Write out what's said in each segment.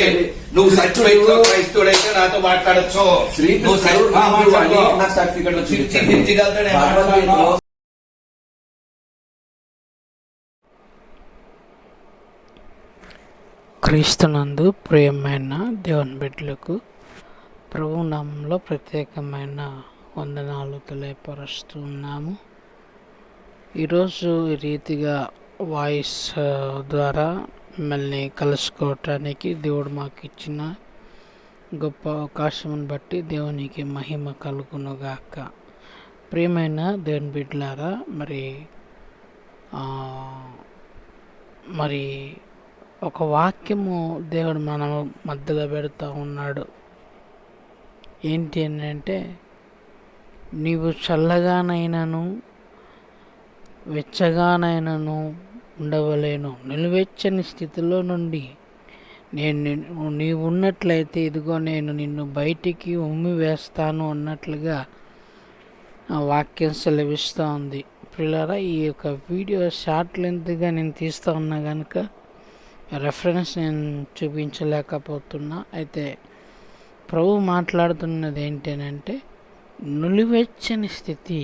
ఉంది నువ్వు సర్టిఫికేట్ క్రైస్తవుడైతే నాతో మాట్లాడచ్చు. నువ్వు శ్రీకృష్ణుడు సర్టి- ఆ, హిందువు అని మాట్లాడు. నాకు సర్టిఫికెట్లు ఫిఫ్టీ క్రీస్తునందు ప్రియమైన దేవుని బిడ్డలకు ప్రభు నామంలో ప్రత్యేకమైన వందనాలు తెలియపరుస్తున్నాము. ఈరోజు ఈ రీతిగా వాయిస్ ద్వారా మిమ్మల్ని కలుసుకోవటానికి దేవుడు మాకు ఇచ్చిన గొప్ప అవకాశమును బట్టి దేవునికి మహిమ కలుగునుగాక. ప్రియమైన దేవుని బిడ్డలారా మరి మరి ఒక వాక్యము దేవుడు మన మధ్యలో పెడుతూ ఉన్నాడు. ఏంటి అని అంటే నీవు చల్లగానైనాను వెచ్చగానైనాను ఉండవలేను. నిలువెచ్చని స్థితిలో నుండి నేను నీవు ఉన్నట్లయితే ఇదిగో నేను నిన్ను బయటికి ఉమ్మి వేస్తాను అన్నట్లుగా వాక్యం సెలవిస్తూ ఉంది. పిల్లరా ఈ యొక్క వీడియో షార్ట్ లెంత్గా నేను తీస్తూ ఉన్నా కనుక రెఫరెన్స్ నేను చూపించలేకపోతున్నా. అయితే ప్రభు మాట్లాడుతున్నది ఏంటంటే నులివెచ్చని స్థితి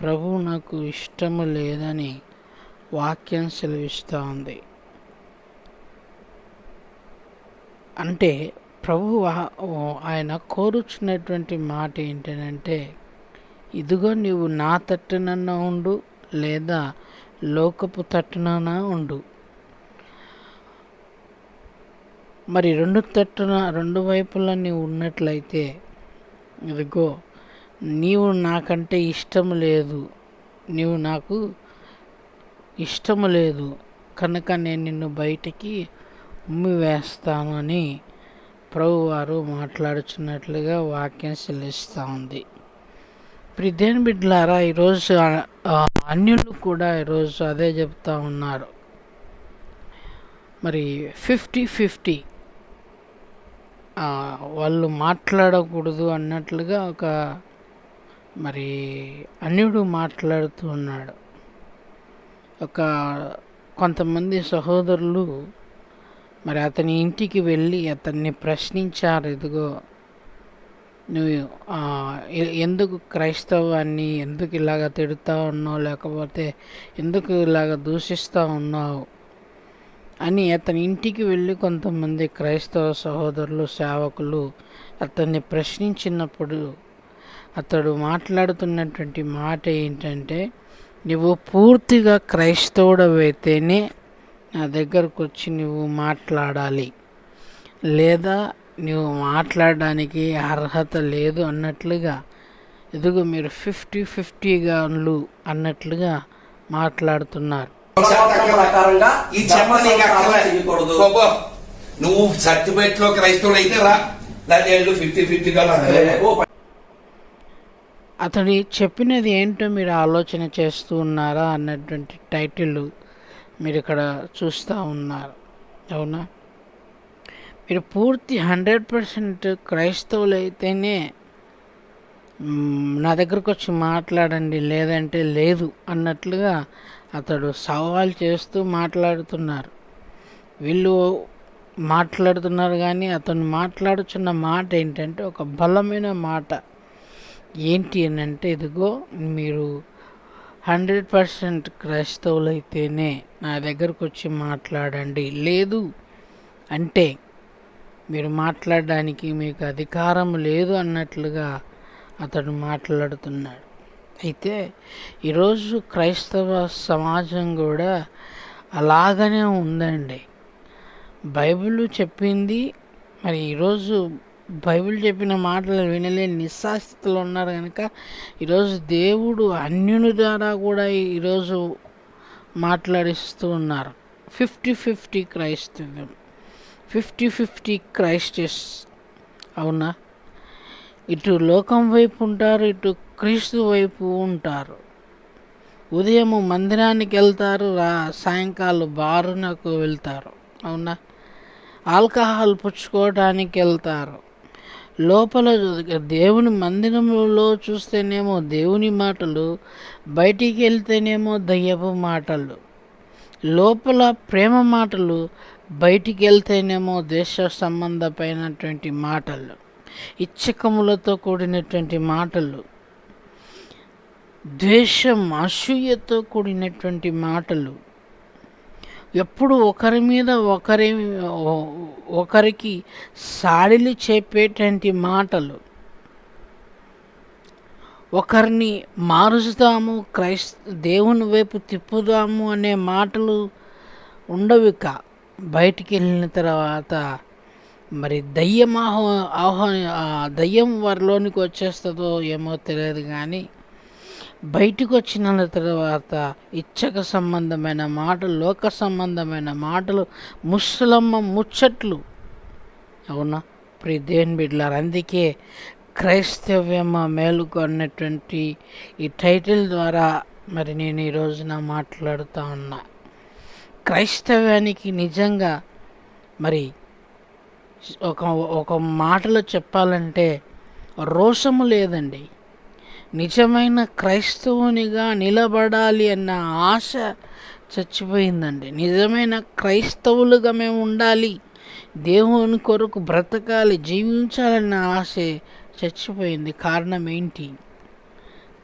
ప్రభు నాకు ఇష్టము లేదని వాక్యం సెలవిస్తోంది. అంటే ప్రభు ఆయన కోరుచున్నటువంటి మాట ఏంటంటే ఇదిగో నీవు నా తట్టునన్నా ఉండు లేదా లోకపు తట్టున ఉండు. మరి రెండు తట్టున రెండు వైపులా నీవు ఉన్నట్లయితే ఇదిగో నీవు నాకంటే ఇష్టం లేదు నీవు నాకు ఇష్టము లేదు. కనుక నేను నిన్ను బయటికి ఉమ్మి వేస్తాను అని ప్రభువారు మాట్లాడుచున్నట్లుగా వాక్యం చెల్లిస్తూ ఉంది ప్రిదేన్ బిడ్లారా బిడ్డలారా ఈరోజు అన్యులు కూడా ఈరోజు అదే చెప్తా ఉన్నారు. మరి ఫిఫ్టీ ఫిఫ్టీ వాళ్ళు మాట్లాడకూడదు అన్నట్లుగా ఒక మరి అన్యుడు మాట్లాడుతూ ఉన్నాడు. ఒక కొంతమంది సహోదరులు మరి అతని ఇంటికి వెళ్ళి అతన్ని ప్రశ్నించారు ఇదిగో నువ్వు ఎందుకు క్రైస్తవాన్ని ఎందుకు ఇలాగ తిడుతూ ఉన్నావు? లేకపోతే ఎందుకు ఇలాగ దూషిస్తూ ఉన్నావు? అని అతని ఇంటికి వెళ్ళి కొంతమంది క్రైస్తవ సహోదరులు సేవకులు అతన్ని ప్రశ్నించినప్పుడు అతడు మాట్లాడుతున్నటువంటి మాట ఏంటంటే నువ్వు పూర్తిగా క్రైస్తవుడవైతేనే నా దగ్గరకు వచ్చి నువ్వు మాట్లాడాలి. లేదా నువ్వు మాట్లాడడానికి అర్హత లేదు అన్నట్లుగా ఇదిగో మీరు ఫిఫ్టీ ఫిఫ్టీగా అన్నట్లుగా మాట్లాడుతున్నారు. ప్రకారంగా ఈ. నువ్వు సర్టిఫికేట్లో క్రైస్తవుడు అయితే రా. లేదా ఫిఫ్టీ ఫిఫ్టీ ఓ అతడి చెప్పినది ఏంటో మీరు ఆలోచన చేస్తూ ఉన్నారా అన్నటువంటి టైటిల్ మీరు ఇక్కడ చూస్తూ ఉన్నారు. అవునా? మీరు పూర్తి హండ్రెడ్ పర్సెంట్ క్రైస్తవులు అయితేనే నా దగ్గరకు వచ్చి మాట్లాడండి లేదంటే లేదు అన్నట్లుగా అతడు సవాల్ చేస్తూ మాట్లాడుతున్నారు. వీళ్ళు మాట్లాడుతున్నారు కానీ అతను మాట్లాడుతున్న మాట ఏంటంటే ఒక బలమైన మాట. ఏంటి అని అంటే ఇదిగో మీరు హండ్రెడ్ పర్సెంట్ క్రైస్తవులు అయితేనే నా దగ్గరకు వచ్చి మాట్లాడండి. లేదు అంటే మీరు మాట్లాడడానికి మీకు అధికారం లేదు అన్నట్లుగా అతడు మాట్లాడుతున్నాడు. అయితే ఈరోజు క్రైస్తవ సమాజం కూడా అలాగనే ఉందండి. బైబిల్ చెప్పింది మరి ఈరోజు బైబిల్ చెప్పిన మాటలు వినలేని నిస్సాస్థితిలో ఉన్నారు కనుక ఈరోజు దేవుడు అన్యుని ద్వారా కూడా ఈరోజు మాట్లాడిస్తూ ఉన్నారు. ఫిఫ్టీ ఫిఫ్టీ క్రైస్తవ్యం ఫిఫ్టీ ఫిఫ్టీ క్రైస్టస్. అవునా? ఇటు లోకం వైపు ఉంటారు ఇటు క్రీస్తు వైపు ఉంటారు. ఉదయం మందిరానికి వెళ్తారు రా సాయంకాలం బారునకు వెళ్తారు. అవునా? ఆల్కహాల్ పుచ్చుకోవడానికి వెళ్తారు. లోపల దేవుని మందిరంలో చూస్తేనేమో దేవుని మాటలు బయటికి వెళ్తేనేమో దయ్యపు మాటలు లోపల ప్రేమ మాటలు బయటికి వెళ్తేనేమో దేశ సంబంధమైనటువంటి మాటలు ఇచ్చకములతో కూడినటువంటి మాటలు ద్వేషం అసూయతో కూడినటువంటి మాటలు ఎప్పుడు ఒకరి మీద ఒకరి ఒకరికి సాడిలు చెప్పేటువంటి మాటలు. ఒకరిని మారుస్తాము క్రైస్ దేవుని వైపు తిప్పుదాము అనే మాటలు ఉండవు బయటికి వెళ్ళిన తర్వాత మరి దయ్యం ఆహ్వా ఆహ్వాని దయ్యం వారిలోనికి వచ్చేస్తుందో ఏమో తెలియదు కానీ బయటకు వచ్చిన తర్వాత ఇచ్చక సంబంధమైన మాటలు లోక సంబంధమైన మాటలు ముసలమ్మ ముచ్చట్లు. అవునా? ప్రి దేవుని బిడ్డలారు అందుకే క్రైస్తవ్యమ మేలుకు అన్నటువంటి ఈ టైటిల్ ద్వారా మరి నేను ఈ రోజున మాట్లాడుతూ ఉన్నా. క్రైస్తవ్యానికి నిజంగా మరి ఒక ఒక మాటలో చెప్పాలంటే రోషము లేదండి. నిజమైన క్రైస్తవునిగా నిలబడాలి అన్న ఆశ చచ్చిపోయిందండి. నిజమైన క్రైస్తవులుగా మేము ఉండాలి. దేవుని కొరకు బ్రతకాలి జీవించాలన్న ఆశ చచ్చిపోయింది. కారణం ఏంటి?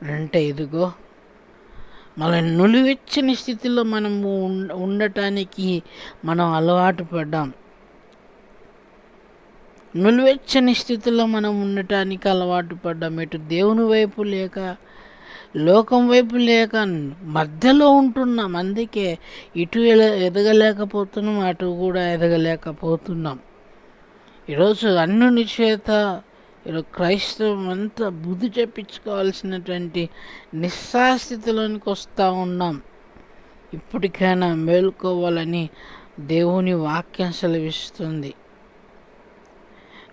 అంటే ఇదిగో మన నులివెచ్చని స్థితిలో మనము ఉండటానికి మనం అలవాటు పడ్డాం. నులివెచ్చని స్థితిలో మనం ఉండటానికి అలవాటు పడ్డాం. ఇటు దేవుని వైపు లేక లోకం వైపు లేక మధ్యలో ఉంటున్నాం. అందుకే ఇటు ఎదగలేకపోతున్నాం అటు కూడా ఎదగలేకపోతున్నాం. ఈరోజు అన్నుని చేత ఈరోజు క్రైస్తవం అంతా బుద్ధి చెప్పించుకోవాల్సినటువంటి నిస్సాస్థితిలోనికి వస్తూ ఉన్నాం. ఇప్పటికైనా మేలుకోవాలని దేవుని వాక్యం సెలవిస్తుంది.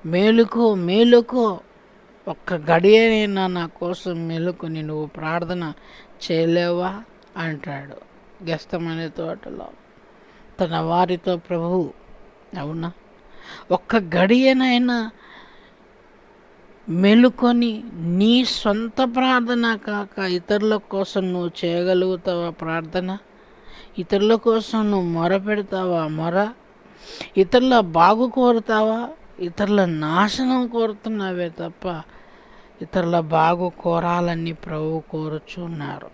మేలుకో మేలుకో. ఒక్క గడియనైనా నా కోసం మేలుకొని నువ్వు ప్రార్థన చేయలేవా? అంటాడు గస్తమనే తోటలో. తన వారితో ప్రభువు అవునా? ఒక్క గడియనైనా మెలుకొని నీ సొంత ప్రార్థన కాక ఇతరుల కోసం నువ్వు చేయగలుగుతావా ప్రార్థన? ఇతరుల కోసం నువ్వు మొర పెడతావా మొర? ఇతరుల బాగు కోరుతావా? ఇతరుల నాశనం కోరుతున్నావే తప్ప ఇతరుల బాగు కోరాలని ప్రభు కోరుచున్నారు.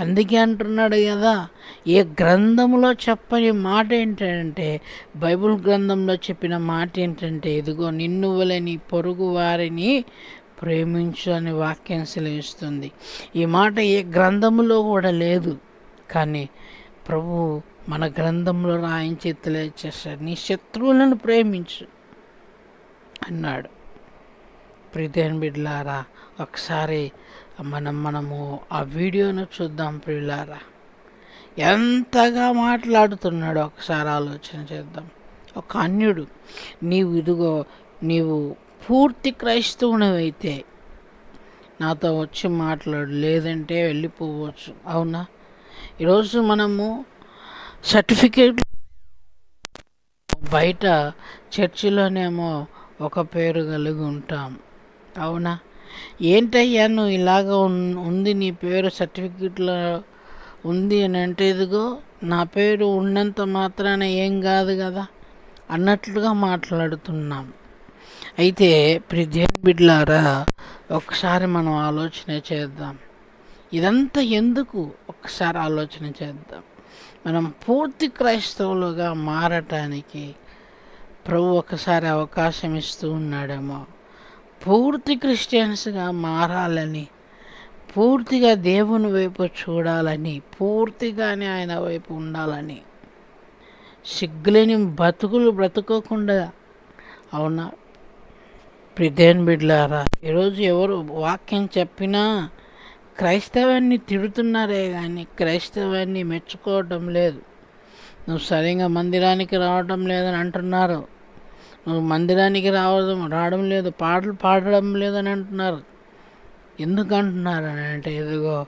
అందుకే అంటున్నాడు కదా ఏ గ్రంథంలో చెప్పని మాట ఏంటంటే బైబిల్ గ్రంథంలో చెప్పిన మాట ఏంటంటే ఇదిగో నిన్ను వలని పొరుగు వారిని ప్రేమించు అని వాక్యం సెలవిస్తుంది. ఈ మాట ఏ గ్రంథంలో కూడా లేదు. కానీ ప్రభు మన గ్రంథంలో రాయించి తెలియచేశాడు. నీ శత్రువులను ప్రేమించు. అన్నాడు. ప్రీతేన్ బిడ్లారా ఒకసారి మనం మనము ఆ వీడియోను చూద్దాం ప్రియులారా. ఎంతగా మాట్లాడుతున్నాడు ఒకసారి ఆలోచన చేద్దాం. ఒక అన్యుడు నీవు ఇదిగో నీవు పూర్తి క్రైస్తవునివైతే నాతో వచ్చి మాట్లాడు లేదంటే వెళ్ళిపోవచ్చు. అవునా? ఈరోజు మనము సర్టిఫికేట్ బయట చర్చిలోనేమో ఒక పేరు కలిగి ఉంటాం. అవునా? ఏంటయ్యా నువ్వు ఇలాగ ఉంది నీ పేరు సర్టిఫికెట్లో ఉంది అని అంటే ఇదిగో నా పేరు ఉన్నంత మాత్రాన ఏం కాదు కదా? అన్నట్లుగా మాట్లాడుతున్నాం. అయితే ప్రజేన్ బిడ్లారా ఒకసారి మనం ఆలోచన చేద్దాం. ఇదంతా ఎందుకు ఒకసారి ఆలోచన చేద్దాం? మనం పూర్తి క్రైస్తవులుగా మారటానికి ప్రభు ఒకసారి అవకాశం ఇస్తూ ఉన్నాడేమో. పూర్తి క్రిస్టియన్స్గా మారాలని పూర్తిగా దేవుని వైపు చూడాలని పూర్తిగానే ఆయన వైపు ఉండాలని. సిగ్గులేని బతుకులు బ్రతుకోకుండా అవునా? ప్రిదేన్ బిడ్లారా ఈరోజు ఎవరు వాక్యం చెప్పినా క్రైస్తవాన్ని తిడుతున్నారే కానీ క్రైస్తవాన్ని మెచ్చుకోవటం లేదు. నువ్వు సరిగా మందిరానికి రావటం లేదని అంటున్నారు. మందిరానికి రావడం రావడం లేదు పాటలు పాడడం లేదని అంటున్నారు. ఎందుకు అంటున్నారు అని అంటే ఇదిగో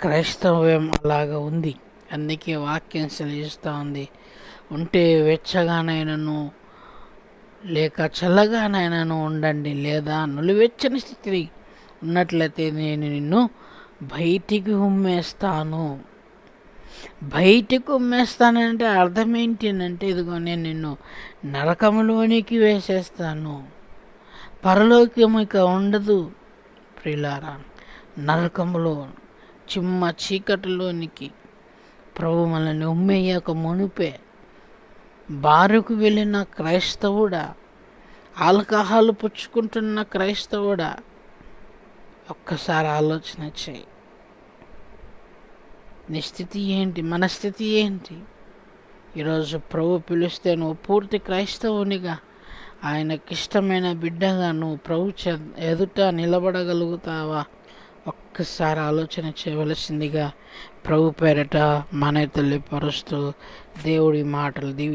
క్రైస్తవ్యం అలాగా ఉంది. అందుకే వాక్యం సెలవిస్తూ ఉంది. ఉంటే వెచ్చగానైనను లేక చల్లగానైనాను ఉండండి లేదా నులివెచ్చని స్థితి ఉన్నట్లయితే నేను నిన్ను బయటికి ఉమ్మేస్తాను. బయటకు ఉమ్మేస్తానంటే అర్థం ఏంటి అంటే ఇదిగో నేను నిన్ను నరకములోనికి వేసేస్తాను. పరలోకం ఇక ఉండదు ప్రిలారా నరకములో చిమ్మ చీకటిలోనికి ప్రభు మనల్ని ఉమ్మేయక మునిపే. బారుకు వెళ్ళిన క్రైస్తవుడా ఆల్కహాల్ పుచ్చుకుంటున్న క్రైస్తవుడా ఒక్కసారి ఆలోచన చేయి. నిస్థితి ఏంటి? మన స్థితి ఏంటి? ఈరోజు ప్రభు పిలిస్తే నువ్వు పూర్తి క్రైస్తవునిగా ఆయనకిష్టమైన బిడ్డగా నువ్వు ప్రభు చె ఎదుట నిలబడగలుగుతావా? ఒక్కసారి ఆలోచన చేయవలసిందిగా ప్రభు పేరట మన తల్లిపరుస్తూ దేవుడి మాటలు దీవి